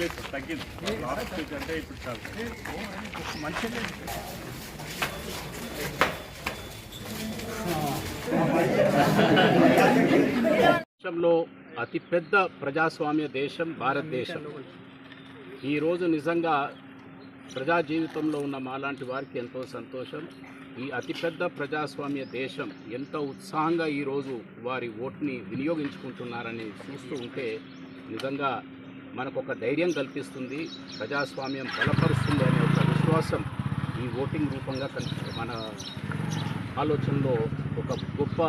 లేదు తగ్గింది లాస్ట్ అంటే ఇప్పుడు మంచి దేశంలో అతిపెద్ద ప్రజాస్వామ్య దేశం భారతదేశం. ఈరోజు నిజంగా ప్రజా జీవితంలో ఉన్న మాలాంటి వారికి ఎంతో సంతోషం. ఈ అతిపెద్ద ప్రజాస్వామ్య దేశం ఎంత ఉత్సాహంగా ఈరోజు వారి ఓటుని వినియోగించుకుంటున్నారని చూస్తూ ఉంటే నిజంగా మనకు ఒక ధైర్యం కల్పిస్తుంది ప్రజాస్వామ్యం బలపరుస్తుంది అనే ఒక విశ్వాసం ఈ ఓటింగ్ రూపంగా మన ఆలోచనలో ఒక గొప్ప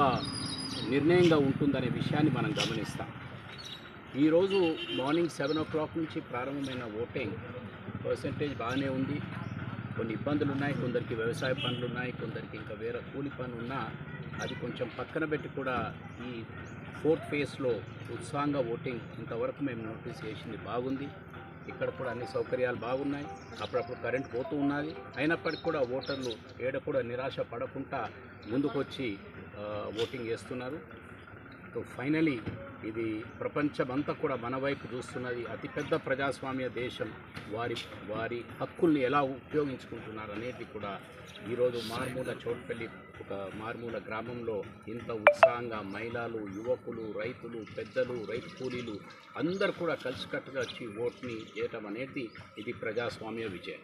నిర్ణయంగా ఉంటుందనే విషయాన్ని మనం గమనిస్తాం. ఈరోజు మార్నింగ్ సెవెన్ ఓ క్లాక్ నుంచి ప్రారంభమైన ఓటింగ్ పర్సంటేజ్ బాగానే ఉంది. కొన్ని ఇబ్బందులు ఉన్నాయి కొందరికి వ్యవసాయ పనులు ఉన్నాయి కొందరికి ఇంకా వేరే కూలి పనులు ఉన్నా అది కొంచెం పక్కన పెట్టి కూడా ఈ ఫోర్త్ ఫేజ్లో ఉత్సాహంగా ఓటింగ్ ఇంతవరకు మేము నోటీస్ చేసింది బాగుంది. ఇక్కడ కూడా అన్ని సౌకర్యాలు బాగున్నాయి. అప్పుడప్పుడు కరెంట్ పోతూ ఉన్నది. అయినప్పటికీ కూడా ఓటర్లు ఏడ కూడా నిరాశ పడకుండా ముందుకొచ్చి ఓటింగ్ చేస్తున్నారు. ఫైనలీ ఇది ప్రపంచమంతా కూడా మన వైపు చూస్తున్నది అతిపెద్ద ప్రజాస్వామ్య దేశం. వారి వారి హక్కుల్ని ఎలా ఉపయోగించుకుంటున్నారు అనేది కూడా ఈరోజు మారుమూల చోట్పల్లి ఒక మారుమూల గ్రామంలో ఇంత ఉత్సాహంగా మహిళలు యువకులు రైతులు పెద్దలు రైతు కూలీలు అందరు కూడా కలిసికట్టుగా వచ్చి ఓట్ని చేయటం అనేది ఇది ప్రజాస్వామ్య విజయం.